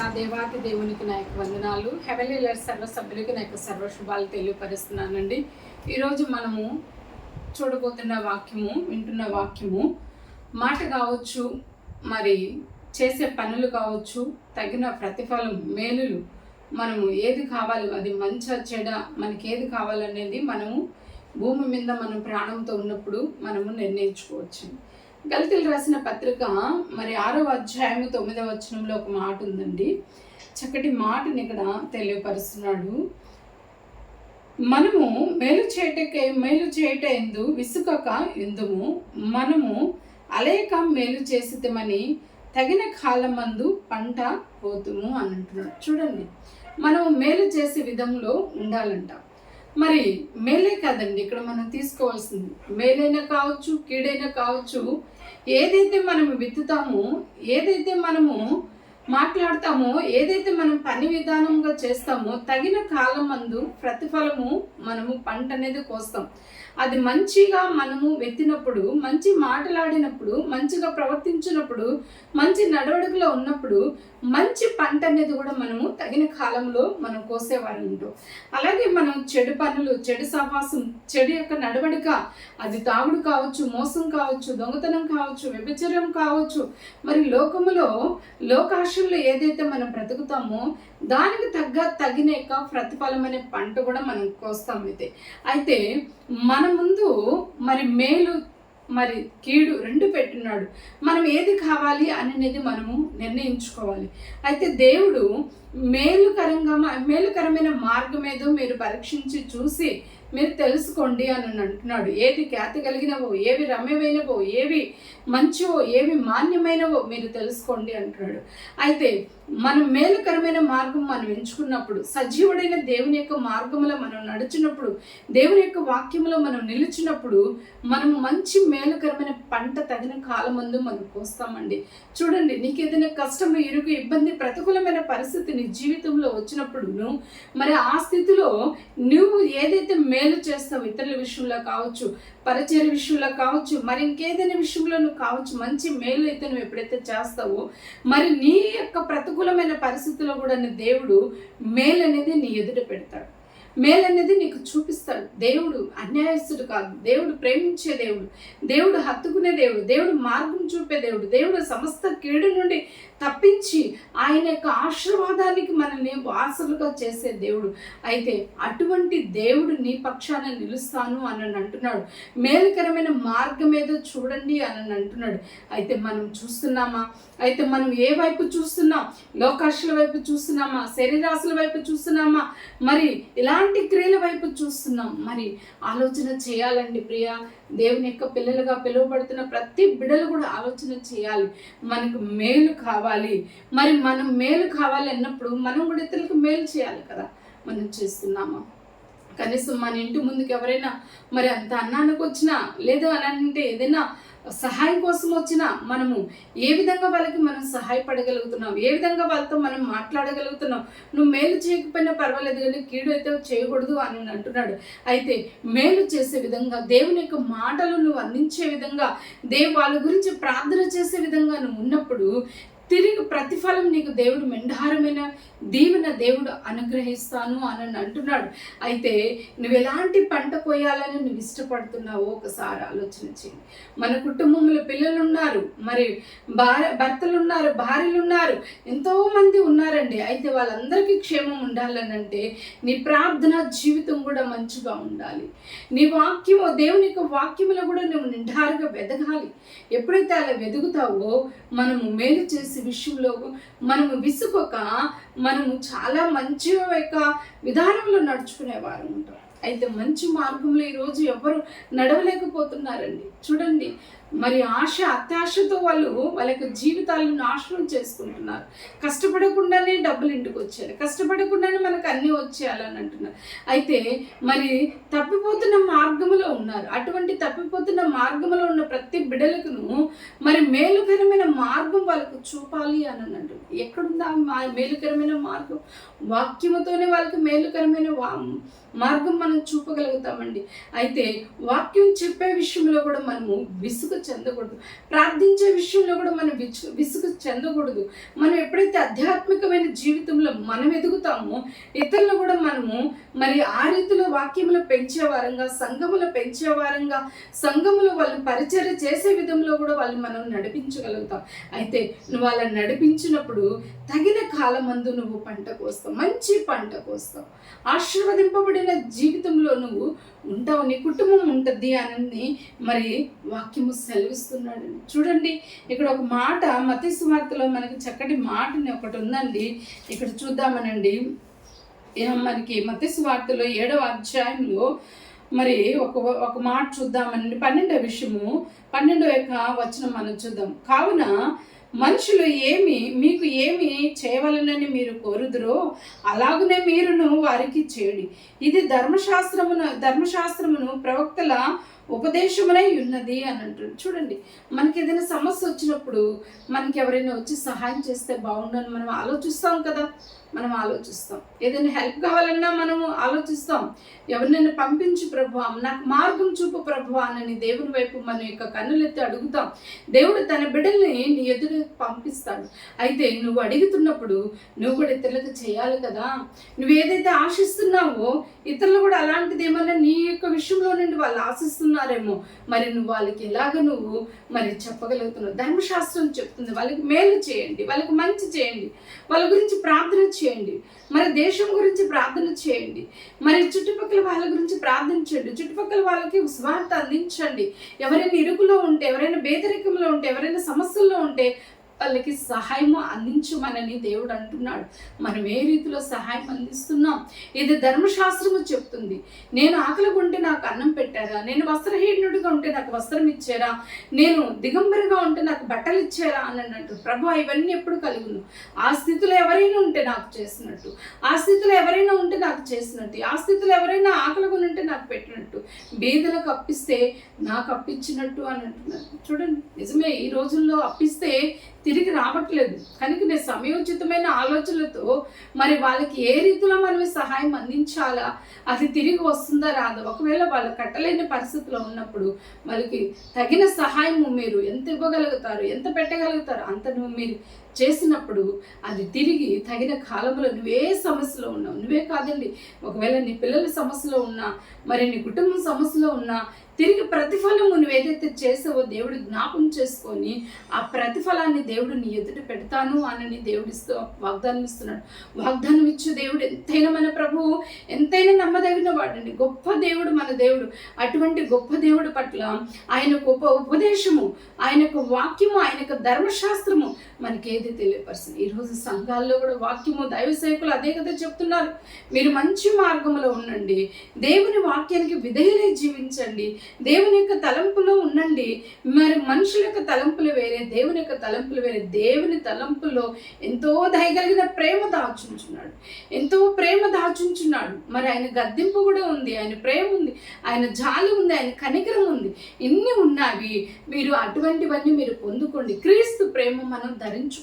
నా దేవాతి దేవునికి నా యొక్క వందనాలు. హెవెలీలర్ సర్వ సభ్యులకి నా యొక్క సర్వ శుభాలు తెలియపరుస్తున్నానండి. ఈరోజు మనము చూడబోతున్న వాక్యము వింటున్న వాక్యము మాట కావచ్చు మరి చేసే పనులు కావచ్చు తగిన ప్రతిఫలం మేలులు మనము ఏది కావాలి అది మంచి చెడ మనకి ఏది కావాలనేది మనము భూమి మీద మనం ప్రాణంతో ఉన్నప్పుడు మనము నిర్ణయించుకోవచ్చు గలితులు రాసిన పత్రిక మరి ఆరవ అధ్యాయము తొమ్మిదవ వచనంలో ఒక మాట ఉందండి. చక్కటి మాటని ఇక్కడ తెలియపరుస్తున్నాడు. మనము మేలు చేయటకే మేలు చేయట ఎందు విసుకక ఎందుము? మనము అలేక మేలు చేసితమని తగిన కాలమందు పంట పోతుము అని అంటున్నాడు చూడండి మనం మేలు చేసే విధంలో ఉండాలంట. మరి మేలే కాదండి. ఇక్కడ మనం తీసుకోవాల్సింది మేలైనా కావచ్చు కీడైనా కావచ్చు ఏదైతే మనం విత్తుతామో ఏదైతే మనము మాట్లాడతామో ఏదైతే మనం పని విధానంగా చేస్తామో తగిన కాలం మందు ప్రతిఫలము మనము పంట అనేది కోస్తాం. అది మంచిగా మనము వెత్తినప్పుడు మంచి మాటలాడినప్పుడు మంచిగా ప్రవర్తించినప్పుడు మంచి నడవడికలో ఉన్నప్పుడు మంచి పంట అనేది కూడా మనము తగిన కాలంలో మనం కోసేవారు ఉంటాం. అలాగే మనం చెడు పనులు చెడు సహవాసం చెడు యొక్క నడవడిక అది తాగుడు కావచ్చు మోసం కావచ్చు దొంగతనం కావచ్చు వ్యభిచారం కావచ్చు. మరి లోకములో లోకాశంలో ఏదైతే మనం బ్రతుకుతామో దానికి తగ్గ తగిన యొక్క ప్రతిఫలం అనే పంట కూడా మనం కోస్తాం అయితే. అయితే మన ముందు మరి మేలు మరి కీడు రెండు పెట్టున్నాడు. మనం ఏది కావాలి అనేది మనము నిర్ణయించుకోవాలి. అయితే దేవుడు మేలుకరంగా మేలుకరమైన మార్గం ఏదో మీరు పరీక్షించి చూసి మీరు తెలుసుకోండి అని అంటున్నాడు. ఏది ఖ్యాతి కలిగినవో ఏవి రమ్యమైనవో ఏవి మంచివో ఏవి మాన్యమైనవో మీరు తెలుసుకోండి అంటున్నాడు. అయితే మనం మేలుకరమైన మార్గం మనం ఎంచుకున్నప్పుడు సజీవుడైన దేవుని యొక్క మార్గంలో మనం నడిచినప్పుడు దేవుని యొక్క వాక్యంలో మనం నిలిచినప్పుడు మనం మంచి మేలుకరమైన పంట తగిన కాలమందు మనం కోస్తామండి. చూడండి నీకు ఏదైనా కష్టం ఇరుగు ఇబ్బంది ప్రతికూలమైన పరిస్థితి నీ జీవితంలో వచ్చినప్పుడు మరి ఆ స్థితిలో నువ్వు ఏదైతే మేలు చేస్తావు ఇతరుల విషయంలో కావచ్చు పరిచయ విషయంలో కావచ్చు మరి ఇంకేదైనా విషయంలో నువ్వు కావచ్చు మంచి మేలు అయితే నువ్వు ఎప్పుడైతే చేస్తావో మరి నీ యొక్క ప్రతికూలమైన పరిస్థితుల్లో కూడా నీ దేవుడు మేలు అనేది నీ ఎదుట పెడతాడు. మేలు అనేది నీకు చూపిస్తాడు. దేవుడు అన్యాయస్తుడు కాదు. దేవుడు ప్రేమించే దేవుడు. దేవుడు హత్తుకునే దేవుడు. దేవుడు మార్గం చూపే దేవుడు. దేవుడు సమస్త కీడు నుండి తప్పించి ఆయన యొక్క ఆశీర్వాదానికి మనల్ని వాసులుగా చేసే దేవుడు. అయితే అటువంటి దేవుడు నీ పక్షాన నిలుస్తాను అని అంటున్నాడు. మేలుకరమైన మార్గం ఏదో చూడండి అని అంటున్నాడు. అయితే మనం చూస్తున్నామా? అయితే మనం ఏ వైపు చూస్తున్నాం? లోకాశుల వైపు చూస్తున్నామా? శరీరాశుల వైపు చూస్తున్నామా? మరి ఇలా ఎలాంటి క్రియల వైపు చూస్తున్నాం? మరి ఆలోచన చేయాలండి ప్రియా. దేవుని యొక్క పిల్లలుగా పిలువబడుతున్న ప్రతి బిడలు కూడా ఆలోచన చేయాలి. మనకు మేలు కావాలి. మరి మనం మేలు కావాలి అన్నప్పుడు మనం కూడా ఇతరులకు మేలు చేయాలి కదా. మనం చేస్తున్నామా? కనీసం మన ఇంటి ముందుకు ఎవరైనా మరి అంత అన్నానికి వచ్చినా లేదు అని అంటే ఏదైనా సహాయం కోసం వచ్చిన మనము ఏ విధంగా వాళ్ళకి మనం సహాయపడగలుగుతున్నాం? ఏ విధంగా వాళ్ళతో మనం మాట్లాడగలుగుతున్నాం? నువ్వు మేలు చేయకపోయినా పర్వాలేదు కానీ కీడు అయితే చేయకూడదు అని అంటున్నాడు. అయితే మేలు చేసే విధంగా దేవుని యొక్క మాటలు నువ్వు అందించే విధంగా దేవు వాళ్ళ గురించి ప్రార్థన చేసే విధంగా నువ్వు ఉన్నప్పుడు తిరిగి ప్రతిఫలం నీకు దేవుడు మెండారమైన దీవెన దేవుడు అనుగ్రహిస్తాను అని అంటున్నాడు. అయితే నువ్వు ఎలాంటి పంట కోయాలని నువ్వు ఇష్టపడుతున్నావో ఒకసారి ఆలోచన చేయండి మన కుటుంబంలో పిల్లలు ఉన్నారు మరి భార్య భర్తలు ఉన్నారు భార్యలు ఉన్నారు ఎంతో మంది ఉన్నారండి. అయితే వాళ్ళందరికీ క్షేమం ఉండాలని అంటే నీ ప్రార్థన జీవితం కూడా మంచిగా ఉండాలి. నీ వాక్యము దేవుని యొక్క వాక్యములో కూడా నువ్వు నిండారుగా వెదగాలి. ఎప్పుడైతే అలా వెదుగుతావో మనము మేలు చేసే విషయంలో మనము విసుకొక మనము చాలా మంచి యొక్క విధానంలో నడుచుకునేవారు ఉంటాం. అయితే మంచి మార్గంలో ఈరోజు ఎవరు నడవలేకపోతున్నారండి. చూడండి మరి ఆశ అత్యాశతో వాళ్ళు వాళ్ళ యొక్క జీవితాలను నాశనం చేసుకుంటున్నారు. కష్టపడకుండానే డబ్బులు ఇంటికి వచ్చారు. కష్టపడకుండానే మనకు అన్నీ వచ్చేయాలని అంటున్నారు. అయితే మరి తప్పిపోతున్న మార్గంలో ఉన్నారు. అటువంటి తప్పిపోతున్న మార్గంలో ఉన్న ప్రతి బిడలకును మరి మేలుకరమైన మార్గం వాళ్ళకు చూపాలి అని అంటున్నారు. ఎక్కడుందా మా మేలుకరమైన మార్గం? వాక్యముతోనే వాళ్ళకి మేలుకరమైన వా మార్గం మనం చూపగలుగుతామండి. అయితే వాక్యం చెప్పే విషయంలో కూడా మనము విసుగు చెందకూడదు. ప్రార్థించే విషయంలో కూడా మనం విసు విసుగు చెందకూడదు. మనం ఎప్పుడైతే ఆధ్యాత్మికమైన జీవితంలో మనం ఎదుగుతామో ఇతరులు కూడా మనము మరి ఆ రీతిలో వాక్యములు పెంచే వారంగా సంఘములు పెంచే వారంగా సంఘములో వాళ్ళని పరిచర్య చేసే విధంలో కూడా వాళ్ళు మనం నడిపించగలుగుతాం. అయితే నువ్వు వాళ్ళని నడిపించినప్పుడు తగిన కాలమందు నువ్వు పంట కోస్తావు. మంచి పంట కోస్తావు. ఆశీర్వదింపబడిన జీవితంలో నువ్వు ఉంటావు నీ కుటుంబం ఉంటుంది అని మరి వాక్యము సెలవిస్తున్నాడు. చూడండి ఇక్కడ ఒక మాట మతి సువార్తలో మనకి చక్కటి మాటని ఒకటి ఉందండి. ఇక్కడ చూద్దామనండి. మనకి మతి సువార్తలో ఏడవ అధ్యాయంలో మరి ఒక ఒక మాట చూద్దామండి పన్నెండవ విషయము పన్నెండవ యొక్క వచనం మనం చూద్దాం. కావున మనుషులు ఏమి మీకు ఏమి చేయవలనని మీరు కోరుదురో అలాగనే మీరును వారికి చేయండి. ఇది ధర్మశాస్త్రమును ధర్మశాస్త్రమును ప్రవక్తల ఉపదేశమునై ఉన్నది అని అంటారు చూడండి మనకి ఏదైనా సమస్య వచ్చినప్పుడు మనకి ఎవరైనా వచ్చి సహాయం చేస్తే బాగుండని మనం ఆలోచిస్తాం కదా. మనం ఆలోచిస్తాం. ఏదైనా హెల్ప్ కావాలన్నా మనము ఆలోచిస్తాం. ఎవరినైనా పంపించు ప్రభు నాకు మార్గం చూపు ప్రభు అని దేవుని వైపు మన యొక్క కన్నులెత్తి అడుగుతాం. దేవుడు తన బిడ్డల్ని నీ ఎదురు పంపిస్తాడు. అయితే నువ్వు అడుగుతున్నప్పుడు నువ్వు కూడా ఇతరులకు చేయాలి కదా. నువ్వు ఏదైతే ఆశిస్తున్నావో ఇతరులు కూడా అలాంటిది ఏమన్నా నీ యొక్క విషయంలో నుండి వాళ్ళు ఆశిస్తున్నారు ఆశిస్తున్నారేమో మరి నువ్వు వాళ్ళకి ఎలాగ నువ్వు మరి చెప్పగలుగుతున్నావు? ధర్మశాస్త్రం చెప్తుంది వాళ్ళకి మేలు చేయండి వాళ్ళకి మంచి చేయండి వాళ్ళ గురించి ప్రార్థన చేయండి మరి దేశం గురించి ప్రార్థన చేయండి మరి చుట్టుపక్కల వాళ్ళ గురించి ప్రార్థించండి చుట్టుపక్కల వాళ్ళకి స్వార్థ అందించండి. ఎవరైనా ఇరుకులో ఉంటే ఎవరైనా బేదరికంలో ఉంటే ఎవరైనా సమస్యల్లో ఉంటే వాళ్ళకి సహాయము అందించమనని దేవుడు అంటున్నాడు. మనం ఏ రీతిలో సహాయం అందిస్తున్నాం? ఇది ధర్మశాస్త్రము చెప్తుంది. నేను ఆకలి ఉంటే నాకు అన్నం పెట్టారా? నేను వస్త్రహీనుడిగా ఉంటే నాకు వస్త్రం ఇచ్చారా? నేను దిగంబరిగా ఉంటే నాకు బట్టలు ఇచ్చారా? అని అన్నట్టు. ప్రభు ఇవన్నీ ఎప్పుడు కలుగును ఆ స్థితిలో ఎవరైనా ఉంటే నాకు చేసినట్టు. ఆ స్థితిలో ఎవరైనా ఉంటే నాకు చేసినట్టు. ఆ స్థితిలో ఎవరైనా ఆకలి ఉంటే నాకు పెట్టినట్టు. బీదలకు అప్పిస్తే నాకు అప్పించినట్టు అని అంటున్నారు చూడండి నిజమే ఈ రోజుల్లో అప్పిస్తే తిరిగి రావట్లేదు. కనుక నేను సమయోచితమైన ఆలోచనలతో మరి వాళ్ళకి ఏ రీతిలో మనం సహాయం అందించాలా? అది తిరిగి వస్తుందా రాదా? ఒకవేళ వాళ్ళు కట్టలేని పరిస్థితిలో ఉన్నప్పుడు వాళ్ళకి తగిన సహాయము మీరు ఎంత ఇవ్వగలుగుతారు? ఎంత పెట్టగలుగుతారు? అంత నువ్వు మీరు చేసినప్పుడు అది తిరిగి తగిన కాలంలో నువ్వే సమస్యలో ఉన్నావు. నువ్వే కాదండి. ఒకవేళ నీ పిల్లల సమస్యలో ఉన్నా మరి నీ కుటుంబం సమస్యలో ఉన్నా తిరిగి ప్రతిఫలము నువ్వు ఏదైతే చేసావో దేవుడు జ్ఞాపం చేసుకొని ఆ ప్రతిఫలాన్ని దేవుడు నీ ఎదుట పెడతాను అని దేవుడు ఇస్తూ వాగ్దానం ఇస్తున్నాడు వాగ్దానం ఇచ్చు దేవుడు ఎంతైనా మన ప్రభువు ఎంతైనా నమ్మదగిన వాడండి. గొప్ప దేవుడు మన దేవుడు. అటువంటి గొప్ప దేవుడు పట్ల ఆయన గొప్ప ఉపదేశము ఆయన యొక్క వాక్యము ఆయన యొక్క ధర్మశాస్త్రము మనకి ఏది తెలియపరుస్తుంది ఈరోజు సంఘాల్లో కూడా వాక్యము దైవ సేవకులు అదే కదా చెప్తున్నారు. మీరు మంచి మార్గంలో ఉండండి. దేవుని వాక్యానికి విధేయులే జీవించండి. దేవుని యొక్క తలంపులో ఉండండి. మరి మనుషుల యొక్క తలంపులు వేరే దేవుని యొక్క తలంపులు వేరే. దేవుని తలంపులో ఎంతో దయగలిగిన ప్రేమ దాచుంచున్నాడు. ఎంతో ప్రేమ దాచుంచున్నాడు. మరి ఆయన గద్దింపు కూడా ఉంది. ఆయన ప్రేమ ఉంది. ఆయన జాలి ఉంది. ఆయన కనికరం ఉంది. ఇన్ని ఉన్నవి. మీరు అటువంటివన్నీ మీరు పొందుకోండి. క్రీస్తు ప్రేమ మనం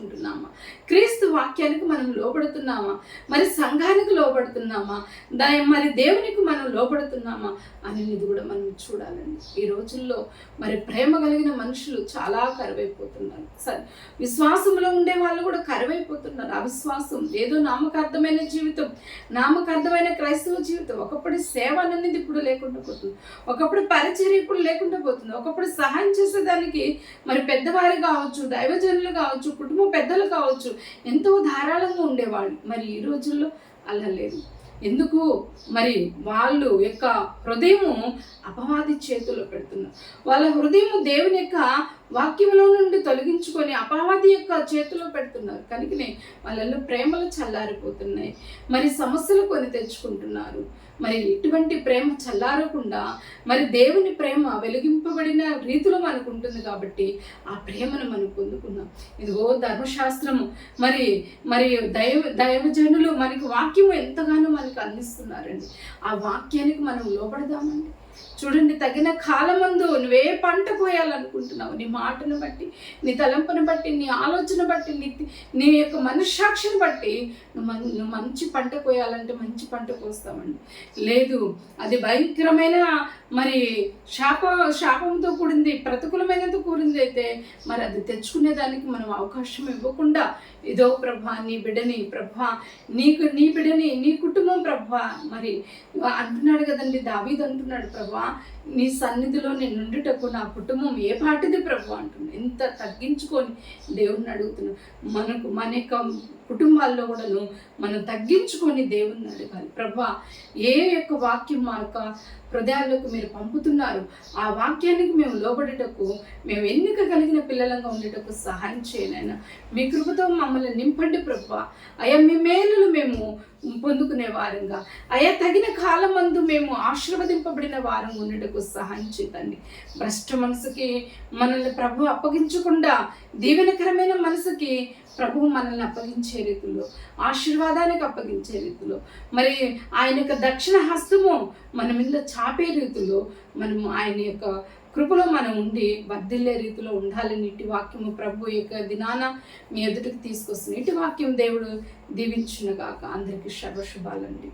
ధరించుకుంటున్నామా క్రీస్తు వాక్యానికి మనం లోపడుతున్నామా మరి సంఘానికి లోపడుతున్నామా దా మరి దేవునికి మనం లోపడుతున్నామా అనేది కూడా మనం చూడాలండి. ఈ రోజుల్లో మరి ప్రేమ కలిగిన మనుషులు చాలా కరువైపోతున్నారు. సరే విశ్వాసంలో ఉండే వాళ్ళు కూడా కరువైపోతున్నారు. అవిశ్వాసం ఏదో నామకార్థమైన జీవితం నామకార్థమైన క్రైస్తవ జీవితం. ఒకప్పుడు సేవ అనేది ఇప్పుడు లేకుండా పోతుంది. ఒకప్పుడు పరిచర్య ఇప్పుడు లేకుండా పోతుంది. ఒకప్పుడు సహాయం చేసేదానికి మరి పెద్దవారు కావచ్చు దైవజనులు కావచ్చు కుటుంబ పెద్దలు కావచ్చు ఎంతో ధారాళంగా ఉండేవాళ్ళు. మరి ఈ రోజుల్లో అలా లేదు. ఎందుకు? మరి వాళ్ళు యొక్క హృదయము అపవాది చేతుల్లో పెడుతున్నారు వాళ్ళ హృదయము దేవుని యొక్క వాక్యంలో నుండి తొలగించుకొని అపవాది యొక్క చేతిలో పెడుతున్నారు. కనుకనే వాళ్ళల్లో ప్రేమలు చల్లారిపోతున్నాయి. మరి సమస్యలు కొని తెచ్చుకుంటున్నారు. మరి ఇటువంటి ప్రేమ చల్లారకుండా మరి దేవుని ప్రేమ వెలిగింపబడిన రీతిలో మనకు ఉంటుంది కాబట్టి ఆ ప్రేమను మనం పొందుకున్నాం ఇదిగో ధర్మశాస్త్రము. మరి మరి దైవ దైవజనులు మనకి వాక్యము ఎంతగానో మనకు అందిస్తున్నారండి. ఆ వాక్యానికి మనం లోపడదామండి చూడండి తగిన కాలమందు నువ్వే పంట కోయాలనుకుంటున్నావు. నీ మాటను బట్టి నీ తలంపును బట్టి నీ ఆలోచన బట్టి నీ నీ యొక్క మనస్సాక్షిని బట్టి నువ్వు నువ్వు మంచి పంట కోయాలంటే మంచి పంట కోస్తామండి. లేదు అది భయంకరమైన మరి శాప శాపంతో కూడింది ప్రతికూలమైనది కూడింది అయితే మరి అది తెచ్చుకునేదానికి మనం అవకాశం ఇవ్వకుండా ఇదో ప్రభా నీ బిడ్డని ప్రభా నీకు నీ బిడ్డని నీ కుటుంబం ప్రభా మరి అంటున్నాడు కదండి దావీద్ అంటున్నాడు ప్రభా నీ సన్నిధిలో నేను ఉండుటకు నా కుటుంబం ఏ పాటిది ప్రభు అంటున్నాను ఎంత తగ్గించుకొని దేవుణ్ణి అడుగుతున్నాడు. మనకు మన యొక్క కుటుంబాల్లో కూడాను మనం తగ్గించుకొని దేవుని అడగాలి ప్రభా ఏ యొక్క వాక్యం మా యొక్క హృదయాల్లోకి మీరు పంపుతున్నారు ఆ వాక్యానికి మేము లోబడేటకు మేము ఎన్నిక కలిగిన పిల్లలంగా ఉండేటకు సహాయం చేయనైనా మీ కృపతో మమ్మల్ని నింపండి ప్రభా. అయ్యా మీ మేలులు మేము పొందుకునే వారంగా. అయ్యా తగిన కాలం మందు మేము ఆశీర్వదింపబడిన వారం ఉండటకు సహాయం చేతండి భ్రష్ట మనసుకి మనల్ని ప్రభు అప్పగించకుండా దీవెనకరమైన మనసుకి ప్రభువు మనల్ని అప్పగించే రీతిలో ఆశీర్వాదానికి అప్పగించే రీతిలో మరి ఆయన యొక్క దక్షిణ హస్తము మన మీద చాపే రీతిలో మనము ఆయన యొక్క కృపలో మనం ఉండి వర్ధిల్లే రీతిలో ఉండాలని ఇటు వాక్యము ప్రభు యొక్క దినాన మీ ఎదుటికి తీసుకొస్తుంది ఇటు వాక్యం దేవుడు దీవించునుగాక. అందరికీ శుభాలండి